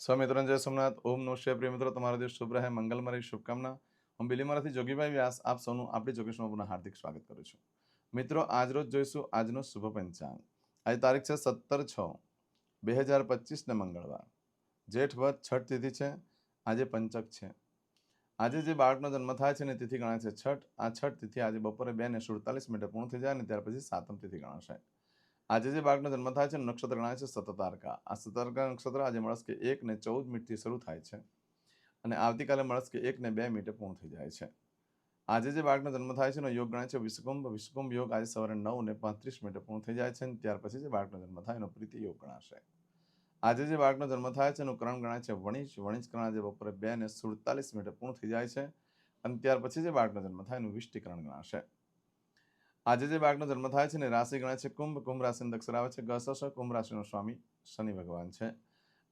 સ્વામિત્રણ જય સોમનાથ. ઓમ નમઃ શિવાય. પ્રિય મિત્રો, તમારો દિવસ શુભ રહે. મંગલમય શુભકામના. હું બિલીમારાથી જોગીભાઈ વ્યાસ. આપ સૌનું આપણી જોગેશમાં પુનઃ હાર્દિક સ્વાગત કરું છું. મિત્રો આજરોજ જોઈશું આજનો શુભ પંચાંગ. આજે તારીખ છે સત્તર છ બે હજાર પચીસને મંગળવાર. જેઠ વધ છઠ તિથિ છે. આજે પંચક છે. આજે જે બાળકનો જન્મ થાય છે ને તિથિ ગણાય છે છઠ. આ છઠ તિથિ આજે બપોરે બે ને સુડતાલીસ મિનિટે પૂર્ણ થઈ જાય ને ત્યાર પછી સાતમ તિથિ ગણાશે. આજે જે બાળકનો જન્મ થાય છે નક્ષત્ર ગણાય છે સતતારકા. આ સતતારકા નક્ષત્ર આજે મળસ્કે એક ને ચૌદ મિનિટથી શરૂ થાય છે અને આવતીકાલે મળસ્કે એક ને બે મિનિટે પૂર્ણ થઈ જાય છે. આજે જે બાળકનો જન્મ થાય છે એનો યોગ ગણાય છે વિશ્વકુંભ વિશ્વકુંભ યોગ આજે સવારે નવ ને પાંત્રીસ મિનિટે પૂર્ણ થઈ જાય છે અને ત્યાર પછી જે બાળકનો જન્મ થાય એનો પ્રીતિ યોગ ગણાશે. આજે જે બાળકનો જન્મ થાય છે એનું કરણ ગણાય છે વણિજ. વણિજ કરણ આજે બપોરે બે ને સુડતાલીસ મિનિટે પૂર્ણ થઈ જાય છે અને ત્યાર પછી જે બાળકનો જન્મ થાય એનું વિષ્ટિકરણ ગણાશે. આજે જે બાળકનો જન્મ થાય છે ને, રાશિ ગણાય છે કુંભ. કુંભ રાશિનો અક્ષર આવે છે ગસ કુંભ રાશિનો સ્વામી શનિ ભગવાન છે.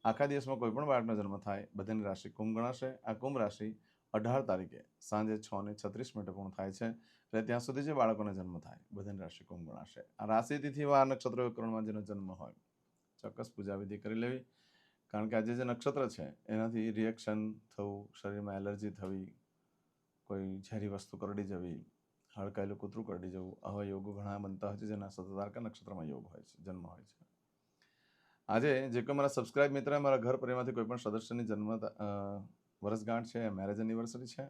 આખા દિવસમાં કોઈ પણ બાળકનો જન્મ થાય, બધાની રાશિ કુંભ ગણાશે. આ કુંભ રાશિ અઢાર તારીખે સાંજે છ ને છત્રીસ મિનિટે પૂર્ણ થાય છે. એટલે ત્યાં સુધી જે બાળકોને જન્મ થાય, બધાની રાશિ કુંભ ગણાશે. આ રાશિ તિથિ વાર નક્ષત્ર કરણમાં જેનો જન્મ હોય, ચોક્કસ પૂજા વિધિ કરી લેવી. કારણ કે આજે જે નક્ષત્ર છે, એનાથી રિએક્શન થવું, શરીરમાં એલર્જી થવી, કોઈ ઝેરી વસ્તુ કરડી જવી હડકાયેલું કૂતરું કરડી જવું. આવા યોગો ઘણા બનતા હોય છે, જેના સતતારકા નક્ષત્રમાં યોગ હોય છે, જન્મ હોય છે. આજે જે કોઈ મારા સબસ્ક્રાઇબ મિત્ર મારા ઘર પરિવારમાંથી કોઈ પણ સદસ્યની જન્મ વર્ષગાંઠ છે મેરેજ એનિવર્સરી છે,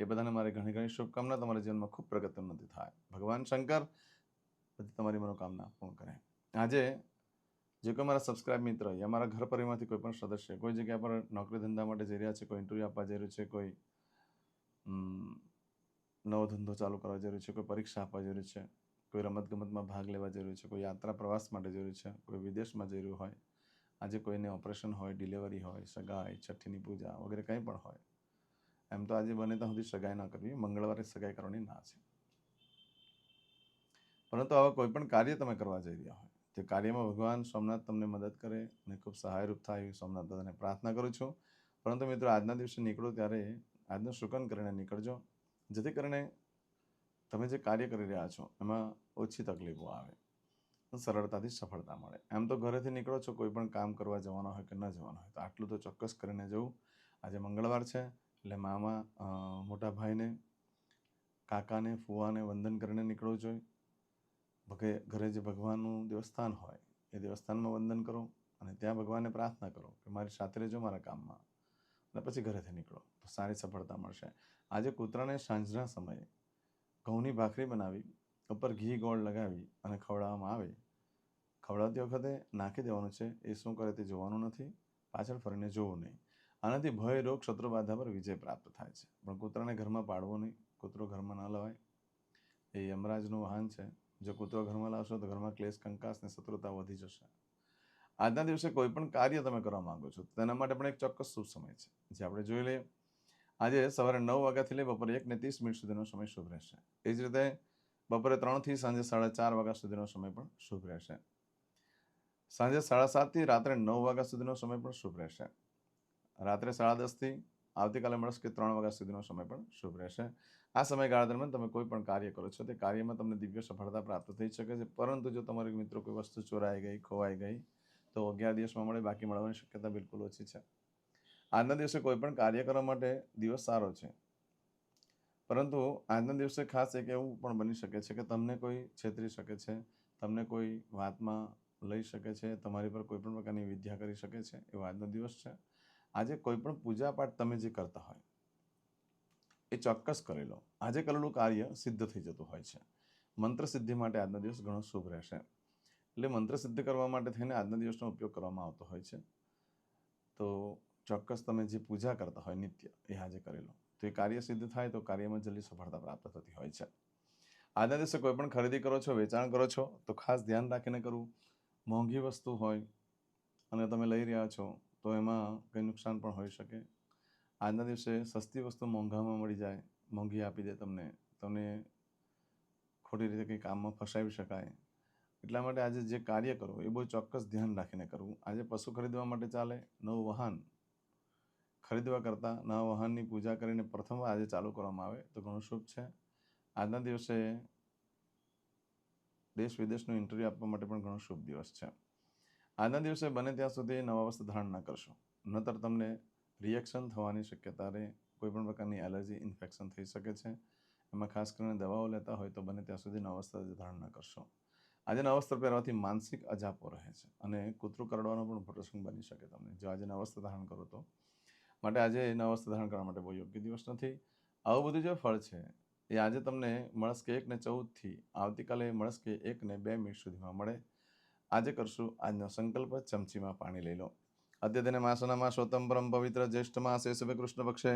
એ બધાને મારી ઘણી ઘણી શુભકામના. તમારા જીવનમાં ખૂબ પ્રગતિ ઉન્નતિ થાય. ભગવાન શંકર, બધી તમારી મનોકામના પૂર્ણ કરે. આજે જે કોઈ મારા સબસ્ક્રાઇબ મિત્ર યા મારા ઘર પરિવારમાંથી કોઈ પણ સદસ્ય કોઈ જગ્યા પર નોકરી ધંધા માટે જઈ રહ્યા છે, કોઈ ઇન્ટરવ્યૂ આપવા જઈ રહ્યું છે, કોઈ નવો ધંધો ચાલુ કરવા જરૂરી છે, કોઈ પરીક્ષા આપવા જરૂરી છે, કોઈ રમતગમતમાં ભાગ લેવા જરૂરી છે, કોઈ યાત્રા પ્રવાસ માટે જરૂરી છે, કોઈ વિદેશમાં જરૂર હોય, આજે કોઈને ઓપરેશન હોય, ડિલિવરી હોય, સગાઈ, છઠ્ઠીની પૂજા વગેરે કંઈ પણ હોય, એમ તો આજે બને ત્યાં સુધી સગાઈ ના કરવી, મંગળવારે સગાઈ કરવાની ના છે. પરંતુ આવા કોઈ પણ કાર્ય તમે કરવા જઈ રહ્યા હોય તે કાર્યમાં ભગવાન સોમનાથ તમને મદદ કરે અને ખૂબ સહાયરૂપ થાય સોમનાથ દાદાને પ્રાર્થના કરું છું. પરંતુ મિત્રો, આજના દિવસે નીકળો ત્યારે આજનું શુકન કરીને નીકળજો. જેથી કરીને તમે જે કાર્ય કરી રહ્યા છો, એમાં ઓછી તકલીફો આવે સરળતાથી સફળતા મળે. એમ તો ઘરેથી નીકળો છો, કોઈ પણ કામ કરવા જવાનો હોય કે ન જવાનો હોય, તો આટલું તો ચોક્કસ કરીને જવું. આજે મંગળવાર છે, એટલે મામા મોટા ભાઈને, કાકાને, ફુવાને વંદન કરીને નીકળવું જોઈએ. ભગે, ઘરે જે ભગવાનનું દેવસ્થાન હોય, એ દેવસ્થાનમાં વંદન કરો અને ત્યાં ભગવાનને પ્રાર્થના કરો કે મારી સાથે રહેજો મારા કામમાં, અને પછી ઘરેથી નીકળો. તો સારી સફળતા મળશે. આજે કૂતરાને સાંજના સમયે ઘઉંની ભાખરી બનાવી, ઉપર ઘી ગોળ લગાવી અને ખવડાવવામાં આવે. ખવડાવતી વખતે નાખી દેવાનું છે. એ શું કરે તે જોવાનું નથી. પાછળ ફરીને જોવું નહીં. આનાથી ભય, રોગ, શત્રુ બાધા પર વિજય પ્રાપ્ત થાય છે. પણ કૂતરાને ઘરમાં પાડવો નહીં. કૂતરો ઘરમાં ન લવાય. એ યમરાજનું વાહન છે. જો કૂતરો ઘરમાં લાવશો તો ઘરમાં ક્લેશ, કંકાસ ને શત્રુતા વધી જશે. આજના દિવસે કોઈ પણ કાર્ય તમે કરવા માંગો છો, તેના માટે પણ એક ચોક્કસ શુભ સમય છે. જે આપણે જોઈ લઈએ આજે સવારે નવ વાગ્યાથી લઈ બપોરે એક ને ત્રીસ મિનિટ સુધીનો સમય શુભ રહેશે. એ જ રીતે બપોરે ત્રણથી સાંજે સાડા ચાર વાગ્યા સુધીનો સમય પણ શુભ રહેશે. સાંજે સાડા સાતથી રાત્રે નવ વાગ્યા સુધીનો સમય પણ શુભ રહેશે. રાત્રે સાડા દસથી આવતીકાલે મળશે કે ત્રણ વાગ્યા સુધીનો સમય પણ શુભ રહેશે. આ સમયગાળા દરમિયાન તમે કોઈ પણ કાર્ય કરો છો, તે કાર્યમાં તમને દિવ્ય સફળતા પ્રાપ્ત થઈ શકે છે, પરંતુ જો તમારી મિત્રો કોઈ વસ્તુ ચોરાઈ ગઈ, ખોવાઈ ગઈ, તો અગિયાર દિવસમાં મળે, બાકી મળવાની શક્યતા બિલકુલ ઓછી છે. આજના દિવસે કોઈ પણ કાર્ય કરવા માટે દિવસ સારો છે. પરંતુ આજના દિવસે ખાસ એક એવું પણ બની શકે છે કે તમને કોઈ છેતરી શકે છે, તમને કોઈ વાતમાં લઈ શકે છે, તમારી પર કોઈ પણ પ્રકારની વિદ્યા કરી શકે છે, એવો આજનો દિવસ છે. આજે કોઈ પણ પૂજા પાઠ તમે જે કરતા હોય, એ ચોક્કસ કરી લો. આજે કરેલું કાર્ય સિદ્ધ થઈ જતું હોય છે. મંત્ર સિદ્ધિ માટે આજનો દિવસ ઘણો શુભ રહેશે. એટલે મંત્ર સિદ્ધ કરવા માટે થઈને આજના દિવસનો ઉપયોગ કરવામાં આવતો હોય છે. તો ચોક્કસ તમે જે પૂજા કરતા હોય નિત્ય, એ આજે કરી લો. તો એ કાર્ય સિદ્ધ થાય તો કાર્યમાં જલ્દી સફળતા પ્રાપ્ત થતી હોય છે. આજના દિવસે કોઈ પણ ખરીદી કરો છો, વેચાણ કરો છો, તો ખાસ ધ્યાન રાખીને કરવું. મોંઘી વસ્તુ હોય અને તમે લઈ રહ્યા છો, તો એમાં કંઈ નુકસાન પણ હોઈ શકે. આજના દિવસે સસ્તી વસ્તુ મોંઘામાં મળી જાય, મોંઘી આપી દે તમને તમને ખોટી રીતે કંઈ કામમાં ફસાવી શકાય. એટલા માટે આજે જે કાર્ય કરવું એ બહુ ચોક્કસ ધ્યાન રાખીને કરવું. આજે પશુ ખરીદવા માટે ચાલે, નવું વાહન ખરીદવા કરતાં નવા વાહનની પૂજા કરીને પ્રથમ વાર આજે ચાલુ કરવામાં આવે તો ઘણું શુભ છે. આજના દિવસે દેશ વિદેશનું ઇન્ટરવ્યૂ આપવા માટે પણ ઘણો શુભ દિવસ છે. આજના દિવસે બને ત્યાં સુધી નવા વસ્ત્ર ધારણ ન કરશો. નતર તમને રિએક્શન થવાની શક્યતા રહે. કોઈ પણ પ્રકારની એલર્જી ઇન્ફેક્શન થઈ શકે છે. એમાં ખાસ કરીને દવાઓ લેતા હોય તો બને ત્યાં સુધી નવા વસ્ત્ર ધારણ ન કરશો. આજે વસ્ત્ર પહેરવાથી માનસિક અજાપો રહે છે અને કૂતરું કરડવાનો પણ પ્રસંગ બની શકે તમને. જો આજે નવા વસ્ત્ર ધારણ કરો તો માટે આજે એના વસ્ત્ર ધારણ કરવા માટે બહુ યોગ્ય દિવસ નથી. આવું બધું જે ફળ છે, એ આજે તમને મળસ્કે એક ને ચૌદથી આવતીકાલે મળસ્કે એક ને બે મિનિટ સુધીમાં મળે. આજે કરશું આજનો સંકલ્પ, ચમચીમાં પાણી લઈ લો. અદ્યતને માસના માસોત્તમ પરમ પવિત્ર જ્યેષ્ઠ માસે શુભે કૃષ્ણ પક્ષે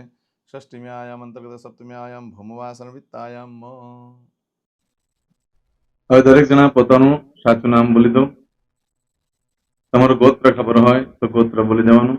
ષષ્ઠીમ્યાયામ અંતર્ગત સપ્તમ્યાયામ ભૂમવાસન વિત્તાયામ. હવે દરેક જણા પોતાનું સાચું નામ બોલી દો. તમારું ગોત્ર ખબર હોય તો ગોત્ર બોલી દેવાનું.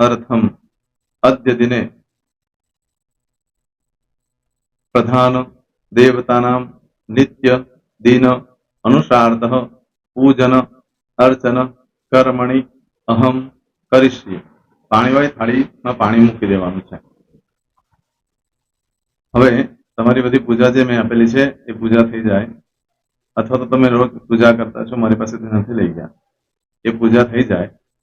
અર્થમ અદ્ય દિને પ્રધાન દેવતાનામ નિત્ય દિન અનુસાર્ધ પૂજન અર્ચન કર્મણી અહમ કરીશ્યે પાણીવાળી થાળીમાં પાણી મૂકી દેવાનું છે। હવે તમારી બધી પૂજા જે મેં આપેલી છે, એ પૂજા થઈ જાય, અથવા તો તમે રોજ પૂજા કરતા છો, મારી પાસેથી નથી લઈ ગયા, એ પૂજા થઈ જાય